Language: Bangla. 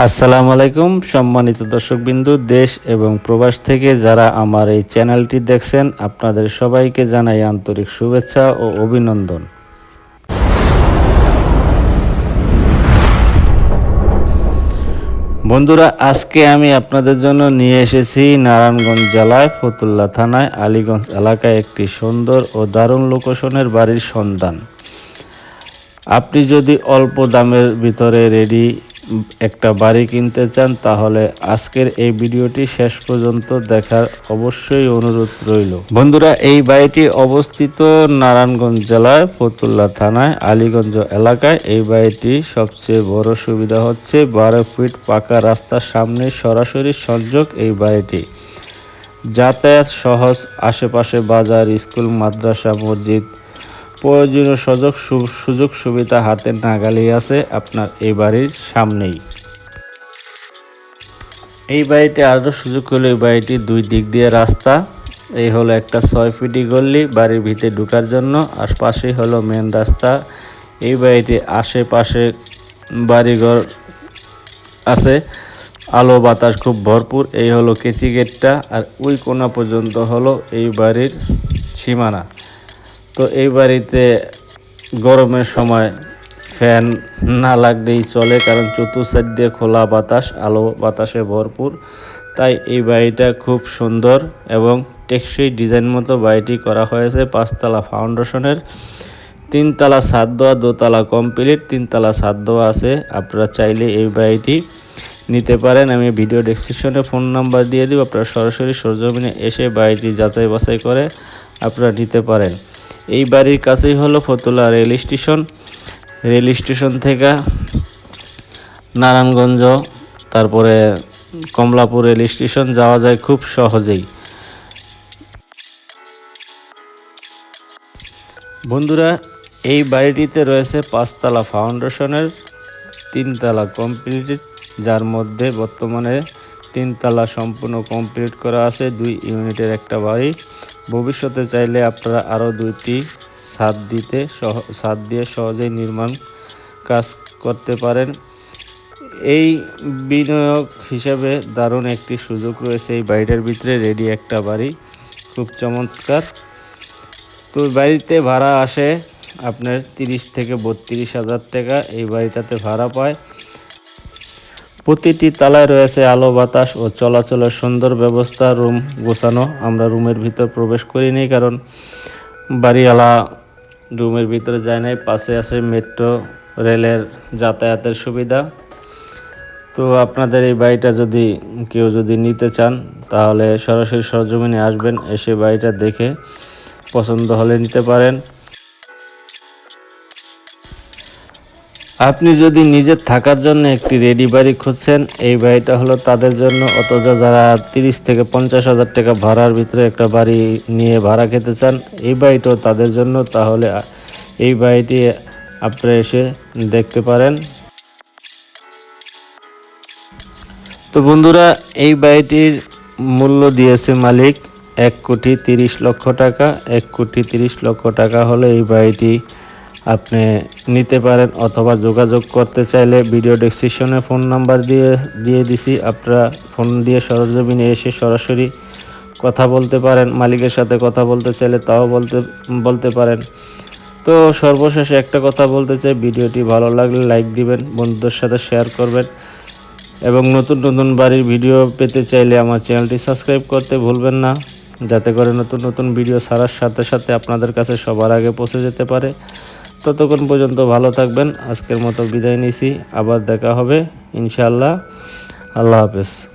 আসসালামু আলাইকুম, সম্মানিত দর্শকবিন্দু, দেশ এবং প্রবাস থেকে যারা আমার এই চ্যানেলটি দেখছেন, আপনাদের সবাইকে জানাই আন্তরিক শুভেচ্ছা ও অভিনন্দন। বন্ধুরা, আজকে আমি আপনাদের জন্য নিয়ে এসেছি নারায়ণগঞ্জ জেলায়, ফতুল্লা থানায়, আলীগঞ্জ এলাকায় একটি সুন্দর ও দারুণ লোকেশনের বাড়ির সন্ধান। আপনি যদি অল্প দামের ভিতরে রেডি একটা বাড়ি কিনতে চান, তাহলে আজকের এই ভিডিওটি শেষ পর্যন্ত দেখার অবশ্যই অনুরোধ রইল। বন্ধুরা, এই বাড়িটি অবস্থিত নারায়ণগঞ্জ জেলার ফতুল্লা থানায়, আলীগঞ্জ এলাকায়। এই বাড়িটি সবচেয়ে বড় সুবিধা হচ্ছে বারো ফিট পাকা রাস্তার সামনে সরাসরি সংযোগ এই বাড়িটি। যাতায়াত সহজ, আশেপাশে বাজার, স্কুল, মাদ্রাসা, মসজিদ প্রয়োজনীয় সুযোগ সুযোগ সুবিধা হাতের নাগালেই আছে আপনার এই বাড়ির সামনেই। এই বাড়িটি আরও সুযোগ হলো এই বাড়িটি দুই দিক দিয়ে রাস্তা। এই হলো একটা ছয় ফিটি গল্লি বাড়ির ভিতরে ঢুকার জন্য, আর পাশেই হলো মেন রাস্তা। এই বাড়িটি আশেপাশে বাড়িঘর আছে। আলো বাতাস খুব ভরপুর, এই হলো কেচি গেটটা, আর ওই কোনা পর্যন্ত হলো এই বাড়ির সীমানা। তো এই বাড়িতে গরমের সময় ফ্যান না লাগলেই চলে, কারণ চতুর্সাইড দিয়ে খোলা বাতাস, আলো বাতাসে ভরপুর। তাই এই বাড়িটা খুব সুন্দর এবং টেকসই ডিজাইন মতো বাড়িটি করা হয়েছে, পাঁচতলা ফাউন্ডেশনের। তিনতলা ছাদ দেওয়া, দোতলা কমপ্লিট, তিনতলা ছাদ দেওয়া আছে। আপনারা চাইলে এই বাড়িটি নিতে পারেন। আমি ভিডিও ডেসক্রিপশনে ফোন নাম্বার দিয়ে দিব, আপনারা সরাসরি সরজমিনে এসে বাড়িটি যাচাই বাছাই করে আপনারা নিতে পারেন। এই বাড়ির কাছেই হলো Fatullah rail station. Rail station থেকে নারায়ণগঞ্জ, তারপরে কমলাপুর রেল স্টেশন যাওয়া যায় খুব সহজেই। বন্ধুরা, এই বাড়িটিতে রয়েছে পাঁচতলা ফাউন্ডেশনের তিনতলা কমপ্লিটেড যার মধ্যে বর্তমানে তিনতলা সম্পূর্ণ কমপ্লিট করা আছে, দুই ইউনিটের একটা বাড়ি। ভবিষ্যতে চাইলে আপনারা আরও দুইটি ছাদ দিতে ছাদ দিয়ে সহজেই নির্মাণ কাজ করতে পারেন। এই বিনিয়োগ হিসাবে দারুণ একটি সুযোগ রয়েছে। এই বাড়িটার ভিতরে রেডি একটা বাড়ি, খুব চমৎকার। তো বাড়িতে ভাড়া আসে আপনার তিরিশ থেকে বত্রিশ হাজার টাকা। এই বাড়িটাতে ভাড়া পায়। প্রতিটি তালায় রয়েছে আলো, বাতাস ও চলাচলের সুন্দর ব্যবস্থা। রুম গোছানো, আমরা রুমের ভিতর প্রবেশ করিনি কারণ বাড়িওয়ালা রুমের ভিতরে যায় নাই। পাশে আছে মেট্রো, রেলের যাতায়াতের সুবিধা। তো আপনাদের এই বাড়িটা যদি কেউ যদি নিতে চান, তাহলে সরাসরি সরজমিনে আসবেন, এসে বাড়িটা দেখে পছন্দ হলে নিতে পারেন। আপনি যদি নিজের থাকার জন্য একটি রেডি বাড়ি খুঁজছেন, এই বাড়িটা হলো তাদের জন্য, অথচ যারা তিরিশ থেকে পঞ্চাশ হাজার টাকা ভাড়ার ভিতরে একটা বাড়ি নিয়ে ভাড়া খেতে চান, এই বাড়িটাও তাদের জন্য, তাহলে এই বাড়িটি আপনারা এসে দেখতে পারেন। তো বন্ধুরা, এই বাড়িটির মূল্য দিয়েছে মালিক এক কোটি তিরিশ লক্ষ টাকা, এক কোটি তিরিশ লক্ষ টাকা হলে এই বাড়িটি। আপনি নিতে পারেন অথবা যোগাযোগ করতে চাইলে ভিডিও ডেসক্রিপশনে ফোন নাম্বার দিয়ে দিয়ে দিছি। আপনারা ফোন দিয়ে সরজমিনে এসে সরাসরি কথা বলতে পারেন, মালিকের সাথে কথা বলতে চাইলে তাও বলতে বলতে পারেন। তো সর্বশেষে একটা কথা বলতে চাই, ভিডিওটি ভালো লাগলে লাইক দিবেন, বন্ধুদের সাথে শেয়ার করবেন এবং নতুন নতুন বাড়ির ভিডিও পেতে চাইলে আমার চ্যানেলটি সাবস্ক্রাইব করতে ভুলবেন না, যাতে করে নতুন নতুন ভিডিও ছাড়ার সাথে সাথে আপনাদের কাছে সবার আগে পৌঁছে যেতে পারে। ততক্ষণ পর্যন্ত ভালো থাকবেন। আজকের মতো বিদায় নিছি। আবার দেখা হবে ইনশাআল্লাহ। আল্লাহ হাফেজ।